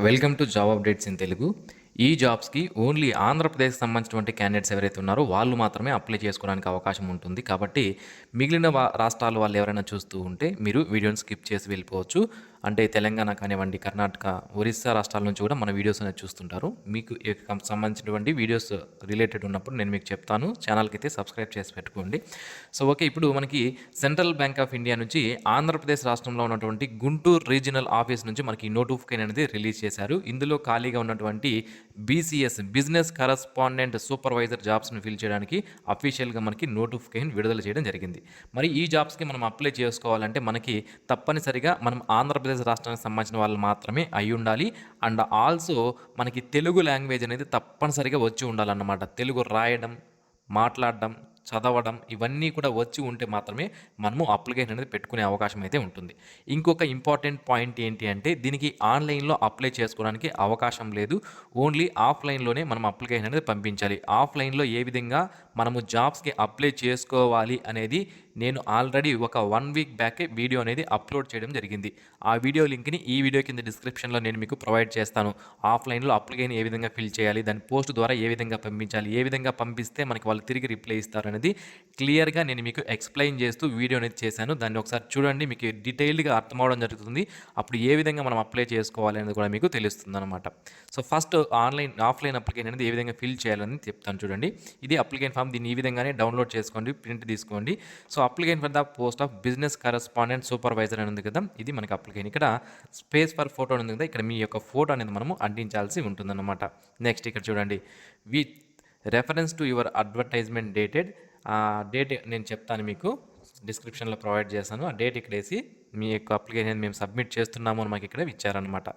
Welcome to job updates in Telugu ఈ జాబ్స్కి only Andhra Pradesh సంబంధించినటువంటి క్యాండిడేట్స్ ఎవరైతే ఉన్నారో వాళ్ళు మాత్రమే అప్లై చేసుకోవడానికి అవకాశం ఉంటుంది. కాబట్టి మిగిలిన రాష్ట్రాల వాళ్ళు ఎవరైనా చూస్తూ ఉంటే మీరు వీడియోని స్కిప్ చేసి వెళ్ళిపోవచ్చు. అంటే తెలంగాణ కానివ్వండి కర్ణాటక ఒరిస్సా రాష్ట్రాల నుంచి కూడా మన వీడియోస్ అనేది చూస్తుంటారు. మీకు ఈ సంబంధించినటువంటి వీడియోస్ రిలేటెడ్ ఉన్నప్పుడు నేను మీకు చెప్తాను. ఛానల్కి అయితే సబ్స్క్రైబ్ చేసి పెట్టుకోండి. సో ఓకే ఇప్పుడు మనకి సెంట్రల్ బ్యాంక్ ఆఫ్ ఇండియా నుంచి ఆంధ్రప్రదేశ్ రాష్ట్రంలో ఉన్నటువంటి గుంటూరు రీజనల్ ఆఫీస్ నుంచి మనకి నోటిఫికేషన్ అనేది రిలీజ్ చేశారు. ఇందులో ఖాళీగా ఉన్నటువంటి బీసీఎస్ బిజినెస్ కరస్పాండెంట్ సూపర్వైజర్ జాబ్స్ని ఫిల్ చేయడానికి అఫీషియల్గా మనకి నోటిఫికేషన్ విడుదల చేయడం జరిగింది. మరి ఈ జాబ్స్కి మనం అప్లై చేసుకోవాలంటే మనకి తప్పనిసరిగా మనం ఆంధ్రప్రదేశ్ రాష్ట్రానికి సంబంధించిన వాళ్ళు మాత్రమే అయి ఉండాలి. అండ్ ఆల్సో మనకి తెలుగు లాంగ్వేజ్ అనేది తప్పనిసరిగా వచ్చి ఉండాలన్నమాట. తెలుగు రాయడం మాట్లాడడం చదవడం ఇవన్నీ కూడా వచ్చి ఉంటే మాత్రమే మనము అప్లికేషన్ అనేది పెట్టుకునే అవకాశం అయితే ఉంటుంది. ఇంకొక ఇంపార్టెంట్ పాయింట్ ఏంటి అంటే దీనికి ఆన్లైన్లో అప్లై చేసుకోవడానికి అవకాశం లేదు. ఓన్లీ ఆఫ్లైన్లోనే మనం అప్లికేషన్ అనేది పంపించాలి. ఆఫ్లైన్లో ఏ విధంగా మనము జాబ్స్కి అప్లై చేసుకోవాలి అనేది నేను ఆల్రెడీ ఒక వన్ వీక్ బ్యాకే వీడియో అనేది అప్లోడ్ చేయడం జరిగింది. ఆ వీడియో లింక్ని ఈ వీడియో కింద డిస్క్రిప్షన్లో నేను మీకు ప్రొవైడ్ చేస్తాను. ఆఫ్లైన్లో అప్లికేషన్ ఏ విధంగా ఫిల్ చేయాలి దాని పోస్ట్ ద్వారా ఏ విధంగా పంపించాలి ఏ విధంగా పంపిస్తే మనకి వాళ్ళు తిరిగి రిప్లై ఇస్తారు అనేది క్లియర్గా నేను మీకు ఎక్స్ప్లెయిన్ చేస్తూ వీడియో అనేది చేశాను. దాన్ని ఒకసారి చూడండి మీకు డీటెయిల్డ్గా అర్థం అవడం జరుగుతుంది. అప్పుడు ఏ విధంగా మనం అప్లై చేసుకోవాలి అనేది కూడా మీకు తెలుస్తుంది అనమాట so first online offline application అనేది ఏ విధంగా ఫిల్ చేయాలని చెప్తాను చూడండి. ఇది అప్లికేషన్ ఫామ్ దీన్ని ఈ విధంగానే డౌన్లోడ్ చేసుకోండి ప్రింట్ తీసుకోండి. So application for the post of business correspondent supervisor అని ఉంది కదా ఇది మనకి అప్లికేషన్. ఇక్కడ స్పేస్ ఫర్ ఫోటో ఉంది కదా ఇక్కడ మీ యొక్క ఫోటో అనేది మనము అంటించాల్సి ఉంటుందన్నమాట. నెక్స్ట్ ఇక్కడ చూడండి. With reference to your advertisement dated ఆ డేట్ నేను చెప్తాను మీకు డిస్క్రిప్షన్లో ప్రొవైడ్ చేస్తాను. ఆ డేట్ ఇక్కడ వేసి మీ యొక్క అప్లికేషన్ మేము సబ్మిట్ చేస్తున్నాము అని మాకు ఇక్కడ ఇచ్చారనమాట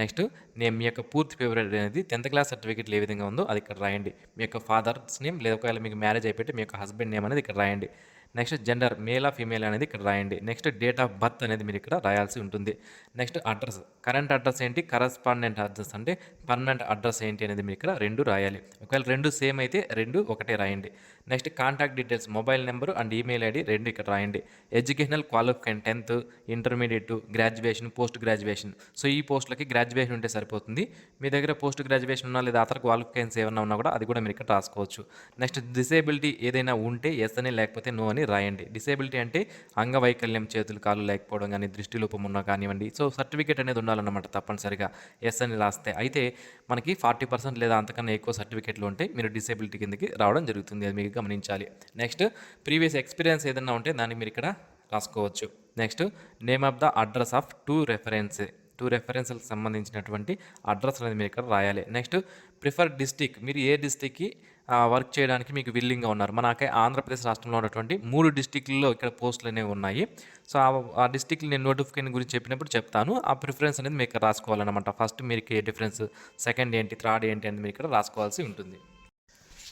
నెక్స్ట్ నేను మీ యొక్క పూర్తి ఫేవరెట్ అనేది టెన్త్ క్లాస్ సర్టిఫికేట్లు ఏ విధంగా ఉందో అది ఇక్కడ రాయండి. మీ యొక్క ఫాదర్స్ నేమ్ లేదా ఒకవేళ మీకు మ్యారేజ్ అయిపోయి మీ యొక్క హస్బెండ్ నేమ్ అనేది ఇక్కడ రాయండి. నెక్స్ట్ జెండర్ మేలా ఫీమేల్ అనేది ఇక్కడ రాయండి. నెక్స్ట్ డేట్ ఆఫ్ బర్త్ అనేది మీరు ఇక్కడ రాయాల్సి ఉంటుంది. నెక్స్ట్ అడ్రస్ కరెంట్ అడ్రస్ ఏంటి? కరస్పాండెంట్ అడ్రస్ అంటే పర్మనెంట్ అడ్రస్ ఏంటి అనేది మీరు ఇక్కడ రెండు రాయాలి. ఒకవేళ రెండు సేమ్ అయితే రెండు ఒకటే రాయండి. Next contact details mobile number and email ID రెండు ఇక్కడ రాయండి. Educational qualification tenth intermediate graduation post graduation so ఈ పోస్టులకి గ్రాడ్యుయేషన్ ఉంటే సరిపోతుంది. మీ దగ్గర పోస్ట్ గ్రాడ్యుయేషన్ ఉన్నా లేదా అతర క్వాలిఫికేషన్స్ ఏమన్నా ఉన్నా కూడా అది కూడా మీరు ఇక్కడ రాసుకోవచ్చు. నెక్స్ట్ డిసేబిలిటీ ఏదైనా ఉంటే ఎస్ అని లేకపోతే నో అని రాయండి. డిసేబిలిటీ అంటే అంగవైకల్యం చేతులు కాళ్ళు లేకపోవడం కానీ దృష్టి లోపం ఉన్నా కానివ్వండి. సో సర్టిఫికేట్ అనేది ఉండాలన్నమాట తప్పనిసరిగా. ఎస్ అని రాస్తే. అయితే మనకి ఫార్టీ పర్సెంట్ లేదా అంతకన్నా ఎక్కువ సర్టిఫికేట్లు ఉంటే మీరు డిసేబిలిటీ కిందకి రావడం జరుగుతుంది. అది మీరు గమనించాలి. నెక్స్ట్ ప్రీవియస్ ఎక్స్పీరియన్స్ ఏదైనా ఉంటే దాన్ని మీరు ఇక్కడ రాసుకోవచ్చు. Next name of the address of two reference. Two రెఫరెన్స్లకు సంబంధించినటువంటి అడ్రస్ అనేది మీరు ఇక్కడ రాయాలి. Next prefer district. మీరు ఏ డిస్టిక్కి వర్క్ చేయడానికి మీకు విల్లింగ్గా ఉన్నారు. మనకే ఆంధ్రప్రదేశ్ రాష్ట్రంలో ఉన్నటువంటి మూడు డిస్టిక్లలో ఇక్కడ పోస్టులు అనేవి ఉన్నాయి. సో ఆ- డిస్టిక్లు నేను నోటిఫికేషన్ గురించి చెప్పినప్పుడు చెప్తాను. ఆ ప్రిఫరెన్స్ అనేది మీరు ఇక్కడ రాసుకోవాలన్నమాట. ఫస్ట్ మీకు ఏ డిఫరెన్స్ సెకండ్ ఏంటి థర్డ్ ఏంటి అనేది మీరు ఇక్కడ రాసుకోవాల్సి ఉంటుంది.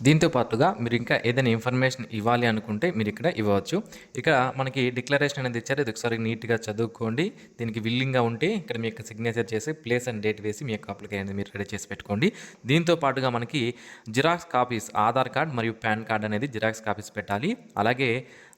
దీంతో పాటుగా మీరు ఇంకా ఏదైనా ఇన్ఫర్మేషన్ ఇవ్వాలి అనుకుంటే మీరు ఇక్కడ ఇవ్వచ్చు. ఇక్కడ మనకి డిక్లరేషన్ అనేది ఇచ్చారు. ఇది ఒకసారి నీట్గా చదువుకోండి. దీనికి విల్లింగ్గా ఉంటే ఇక్కడ మీ యొక్క సిగ్నేచర్ చేసి ప్లేస్ అండ్ డేట్ వేసి మీ యొక్క అప్లికేషన్ అనేది మీరు రెడీ చేసి పెట్టుకోండి. దీంతో పాటుగా మనకి జిరాక్స్ కాపీస్ ఆధార్ కార్డ్ మరియు పాన్ కార్డ్ అనేది జిరాక్స్ కాపీస్ పెట్టాలి. అలాగే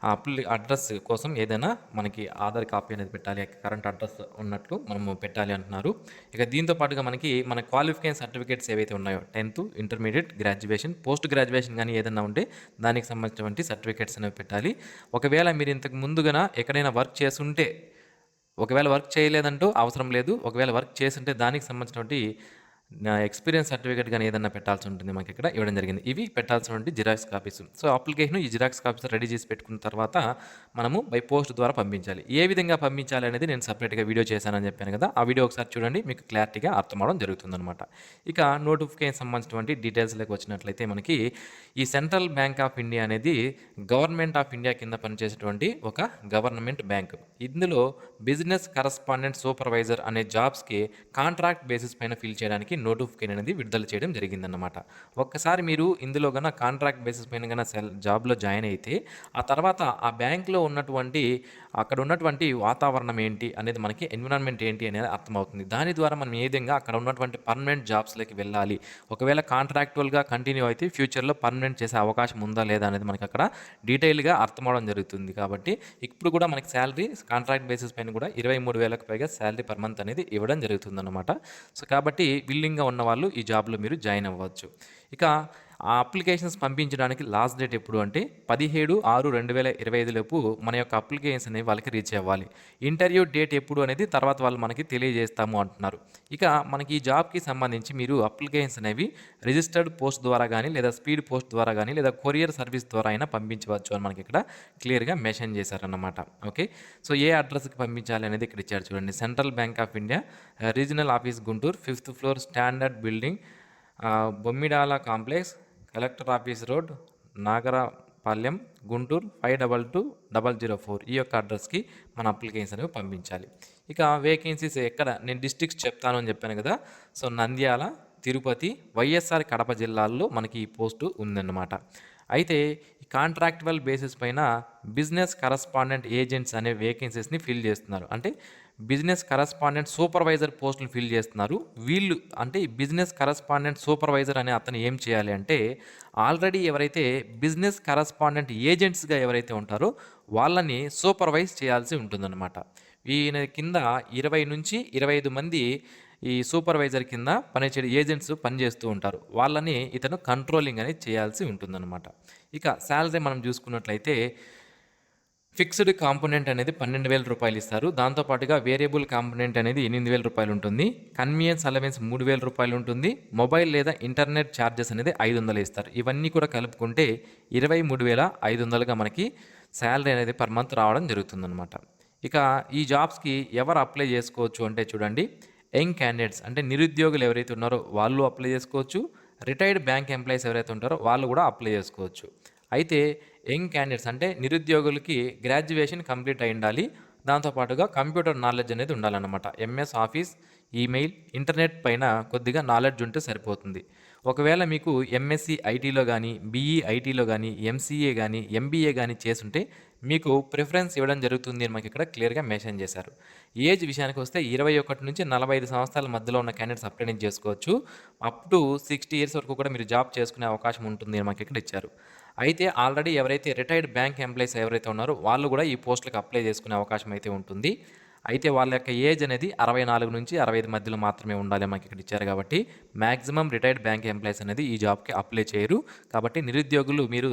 ఆ అప్లి అడ్రస్ కోసం ఏదైనా మనకి ఆధార్ కాపీ అనేది పెట్టాలి. కరెంట్ అడ్రస్ ఉన్నట్లు మనము పెట్టాలి అంటున్నారు. ఇక దీంతో పాటుగా మనకి మన క్వాలిఫికేషన్ సర్టిఫికేట్స్ ఏవైతే ఉన్నాయో tenth intermediate graduation post graduation కానీ ఏదైనా ఉంటే దానికి సంబంధించినటువంటి సర్టిఫికేట్స్ అనేవి పెట్టాలి. ఒకవేళ మీరు ఇంతకు ముందుగా ఎక్కడైనా వర్క్ చేస్తుంటే ఒకవేళ వర్క్ చేయలేదంటూ అవసరం లేదు. ఒకవేళ వర్క్ చేస్తుంటే దానికి సంబంధించినటువంటి నా ఎక్స్పీరియన్స్ సర్టిఫికేట్ కానీ ఏదైనా పెట్టాల్సి ఉంటుంది మాకు ఇక్కడ ఇవ్వడం జరిగింది. ఇవి పెట్టాల్సినటువంటి జిరాక్స్ కాపీస్. సో అప్లికేషన్ ఈ జిరాక్స్ కాపీస్ రెడీ చేసి పెట్టుకున్న తర్వాత మనము బై పోస్ట్ ద్వారా పంపించాలి. ఏ విధంగా పంపించాలి అనేది నేను సపరేట్గా వీడియో చేశానని చెప్పాను కదా ఆ వీడియో ఒకసారి చూడండి మీకు క్లారిటీగా అర్థం అవడం జరుగుతుందన్నమాట. ఇక నోటిఫికేషన్ సంబంధించినటువంటి డీటెయిల్స్లోకి వచ్చినట్లయితే మనకి ఈ సెంట్రల్ బ్యాంక్ ఆఫ్ ఇండియా అనేది గవర్నమెంట్ ఆఫ్ ఇండియా కింద పనిచేసేటువంటి ఒక గవర్నమెంట్ బ్యాంక్. ఇందులో బిజినెస్ కరస్పాండెంట్ సూపర్వైజర్ అనే జాబ్స్కి కాంట్రాక్ట్ బేసిస్ పైన ఫిల్ చేయడానికి నోటిఫికేషన్ అనేది విడుదల చేయడం జరిగిందన్నమాట. ఒక్కసారి మీరు ఇందులో కన్నా కాంట్రాక్ట్ బేసిస్ పైన కన్నా సెల్ జాబ్లో జాయిన్ అయితే ఆ తర్వాత ఆ బ్యాంక్లో ఉన్నటువంటి అక్కడ ఉన్నటువంటి వాతావరణం ఏంటి అనేది మనకి ఎన్విరాన్మెంట్ ఏంటి అనేది అర్థమవుతుంది. దాని ద్వారా మనం ఏ విధంగా అక్కడ ఉన్నటువంటి పర్మనెంట్ జాబ్స్లోకి వెళ్ళాలి ఒకవేళ కాంట్రాక్టువల్గా కంటిన్యూ అయితే ఫ్యూచర్లో పర్మనెంట్ చేసే అవకాశం ఉందా లేదా అనేది మనకి అక్కడ డీటెయిల్గా అర్థమవడం జరుగుతుంది. కాబట్టి ఇప్పుడు కూడా మనకి శాలరీ కాంట్రాక్ట్ బేసిస్ పైన కూడా ఇరవై మూడు వేలకు పైగా శాలరీ పర్ మంత్ అనేది ఇవ్వడం జరుగుతుందన్నమాట. సో కాబట్టి వీళ్ళు ఫీలింగ్గా ఉన్న వాళ్ళు ఈ జాబ్లో మీరు జాయిన్ అవ్వచ్చు. ఇక ఆ అప్లికేషన్స్ పంపించడానికి లాస్ట్ డేట్ ఎప్పుడు అంటే పదిహేడు ఆరు రెండు వేల ఇరవై ఐదులోపు మన యొక్క అప్లికేషన్స్ అనేవి వాళ్ళకి రీచ్ అవ్వాలి. ఇంటర్వ్యూ డేట్ ఎప్పుడు అనేది తర్వాత వాళ్ళు మనకి తెలియజేస్తాము అంటున్నారు. ఇక మనకి ఈ జాబ్కి సంబంధించి మీరు అప్లికేషన్స్ అనేవి రిజిస్టర్డ్ పోస్ట్ ద్వారా కానీ లేదా స్పీడ్ పోస్ట్ ద్వారా కానీ లేదా కొరియర్ సర్వీస్ ద్వారా అయినా పంపించవచ్చు అని మనకి ఇక్కడ క్లియర్గా మెన్షన్ చేశారన్నమాట. ఓకే? సో ఏ అడ్రస్కి పంపించాలి అనేది ఇక్కడ ఇచ్చారు చూడండి. Central Bank of India regional office Guntur fifth floor standard building Bommidala complex collector office road Nagarapalem Guntur five double two double zero four ఈ యొక్క అడ్రస్కి మన అప్లికేషన్స్ అనేవి పంపించాలి. ఇక వేకెన్సీస్ ఎక్కడ? నేను డిస్ట్రిక్ట్స్ చెప్తాను అని చెప్పాను కదా. సో నంద్యాల తిరుపతి వైఎస్ఆర్ కడప జిల్లాల్లో మనకి ఈ పోస్టు ఉందన్నమాట. అయితే ఈ కాంట్రాక్టువల్ బేసిస్ పైన బిజినెస్ కరస్పాండెంట్ ఏజెంట్స్ అనే వేకెన్సీస్ని ఫిల్ చేస్తున్నారు. అంటే బిజినెస్ కరస్పాండెంట్ సూపర్వైజర్ పోస్టులు ఫిల్ చేస్తున్నారు. వీళ్ళు అంటే బిజినెస్ కరస్పాండెంట్ సూపర్వైజర్ అనే అతను ఏం చేయాలి అంటే ఆల్రెడీ ఎవరైతే బిజినెస్ కరస్పాండెంట్ ఏజెంట్స్గా ఎవరైతే ఉంటారో వాళ్ళని సూపర్వైజ్ చేయాల్సి ఉంటుందన్నమాట. ఈయన కింద ఇరవై నుంచి ఇరవై ఐదు మంది ఈ సూపర్వైజర్ కింద పనిచేయడం ఏజెంట్స్ పనిచేస్తూ ఉంటారు. వాళ్ళని ఇతను కంట్రోలింగ్ అనేది చేయాల్సి ఉంటుందన్నమాట. ఇక శాలరీ మనం చూసుకున్నట్లయితే ఫిక్స్డ్ కాంపోనెంట్ అనేది పన్నెండు వేల రూపాయలు ఇస్తారు. దాంతోపాటుగా వేరియబుల్ కాంపోనెంట్ అనేది ఎనిమిది వేల రూపాయలు ఉంటుంది. కన్వీనియన్స్ అలవెన్స్ మూడు వేల రూపాయలు ఉంటుంది. మొబైల్ లేదా ఇంటర్నెట్ ఛార్జెస్ అనేది ఐదు వందలు ఇస్తారు. ఇవన్నీ కూడా కలుపుకుంటే ఇరవై మూడు వేల ఐదు వందలుగా మనకి శాలరీ అనేది పర్ మంత్ రావడం జరుగుతుందన్నమాట. ఇక ఈ జాబ్స్కి ఎవరు అప్లై చేసుకోవచ్చు అంటే చూడండి. యంగ్ క్యాండిడేట్స్ అంటే నిరుద్యోగులు ఎవరైతే ఉన్నారో వాళ్ళు అప్లై చేసుకోవచ్చు. రిటైర్డ్ బ్యాంక్ ఎంప్లాయీస్ ఎవరైతే ఉంటారో వాళ్ళు కూడా అప్లై చేసుకోవచ్చు. అయితే యంగ్ క్యాండిడేట్స్ అంటే నిరుద్యోగులకి గ్రాడ్యుయేషన్ కంప్లీట్ అయి ఉండాలి. దాంతోపాటుగా కంప్యూటర్ నాలెడ్జ్ అనేది ఉండాలన్నమాట. ఎంఎస్ ఆఫీస్ ఈమెయిల్ ఇంటర్నెట్ పైన కొద్దిగా నాలెడ్జ్ ఉంటే సరిపోతుంది. ఒకవేళ మీకు ఎంఎస్సి ఐటీలో కానీ బీఈ ఐటీలో కానీ ఎంసీఏ కానీ ఎంబీఏ కానీ చేసుంటే మీకు ప్రిఫరెన్స్ ఇవ్వడం జరుగుతుంది అని మాకు ఇక్కడ క్లియర్గా మెన్షన్ చేశారు. ఏజ్ విషయానికి వస్తే ఇరవై ఒకటి నుంచి నలభై ఐదు సంవత్సరాల మధ్యలో ఉన్న క్యాండిడేట్స్ అప్లై చేసుకోవచ్చు. అప్ టు సిక్స్టీ ఇయర్స్ వరకు కూడా మీరు జాబ్ చేసుకునే అవకాశం ఉంటుంది అని మాకు ఇక్కడ ఇచ్చారు. అయితే ఆల్రెడీ ఎవరైతే రిటైర్డ్ బ్యాంక్ ఎంప్లాయీస్ ఎవరైతే ఉన్నారో వాళ్ళు కూడా ఈ పోస్టులకు అప్లై చేసుకునే అవకాశం అయితే ఉంటుంది. అయితే వాళ్ళ యొక్క ఏజ్ అనేది అరవై నాలుగు నుంచి అరవై ఐదు మధ్యలో మాత్రమే ఉండాలి మాకు ఇక్కడ ఇచ్చారు కాబట్టి మ్యాక్సిమం రిటైర్డ్ బ్యాంక్ ఎంప్లాయీస్ అనేది ఈ జాబ్కి అప్లై చేయరు. కాబట్టి నిరుద్యోగులు మీరు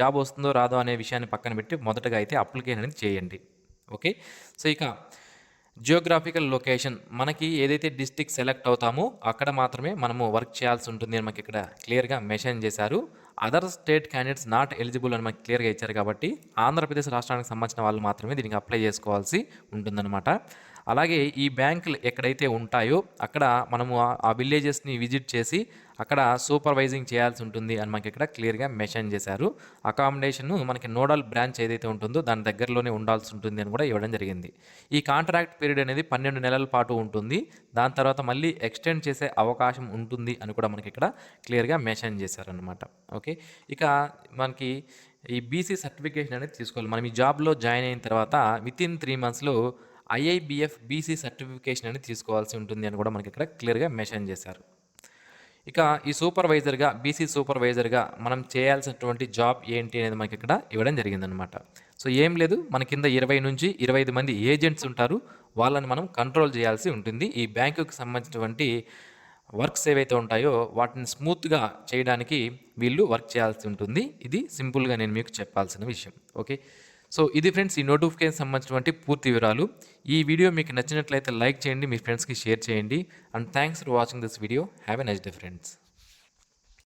జాబ్ వస్తుందో రాదో అనే విషయాన్ని పక్కన పెట్టి మొదటగా అయితే అప్లికేషన్ అనేది చేయండి. ఓకే? సో ఇక జియోగ్రాఫికల్ లొకేషన్ మనకి ఏదైతే డిస్టిక్ సెలెక్ట్ అవుతామో అక్కడ మాత్రమే మనము వర్క్ చేయాల్సి ఉంటుంది అని మనకి ఇక్కడ క్లియర్గా మెన్షన్ చేశారు. Other state candidates not eligible అని మాకు క్లియర్గా ఇచ్చారు కాబట్టి ఆంధ్రప్రదేశ్ రాష్ట్రానికి సంబంధించిన వాళ్ళు మాత్రమే దీనికి అప్లై చేసుకోవాల్సి ఉంటుందన్నమాట. అలాగే ఈ బ్యాంకులు ఎక్కడైతే ఉంటాయో అక్కడ మనము ఆ- విలేజెస్ని విజిట్ చేసి అక్కడ సూపర్వైజింగ్ చేయాల్సి ఉంటుంది అని మనకి ఇక్కడ క్లియర్గా మెన్షన్ చేశారు. అకామిడేషన్ మనకి నోడల్ బ్రాంచ్ ఏదైతే ఉంటుందో దాని దగ్గరలోనే ఉండాల్సి ఉంటుంది అని కూడా ఇవ్వడం జరిగింది. ఈ కాంట్రాక్ట్ పీరియడ్ అనేది పన్నెండు నెలల పాటు ఉంటుంది. దాని తర్వాత మళ్ళీ ఎక్స్టెండ్ చేసే అవకాశం ఉంటుంది అని కూడా మనకి ఇక్కడ క్లియర్గా మెన్షన్ చేశారనమాట ఓకే? ఇక మనకి ఈ బీసీ సర్టిఫికేషన్ అనేది తీసుకోవాలి. మనం ఈ జాబ్లో జాయిన్ అయిన తర్వాత విత్ ఇన్ త్రీ మంత్స్లో ఐఐబిఎఫ్ బీసీ సర్టిఫికేషన్ అని తీసుకోవాల్సి ఉంటుంది అని కూడా మనకి ఇక్కడ క్లియర్గా మెన్షన్ చేశారు. ఇక ఈ సూపర్వైజర్గా బీసీ సూపర్వైజర్గా మనం చేయాల్సినటువంటి జాబ్ ఏంటి అనేది మనకి ఇక్కడ ఇవ్వడం జరిగిందనమాట సో ఏం లేదు మన కింద ఇరవై నుంచి ఇరవై ఐదు మంది ఏజెంట్స్ ఉంటారు. వాళ్ళని మనం కంట్రోల్ చేయాల్సి ఉంటుంది. ఈ బ్యాంకుకి సంబంధించినటువంటి వర్క్స్ ఏవైతే ఉంటాయో వాటిని స్మూత్గా చేయడానికి వీళ్ళు వర్క్ చేయాల్సి ఉంటుంది. ఇది సింపుల్గా నేను మీకు చెప్పాల్సిన విషయం. ఓకే? సో ఇది ఫ్రెండ్స్ ఈ నోటిఫికేషన్ సంబంధించినటువంటి పూర్తి వివరాలు. ఈ వీడియో మీకు నచ్చినట్లయితే లైక్ చేయండి మీ ఫ్రెండ్స్కి షేర్ చేయండి. And thanks for watching this video. Have a nice day friends.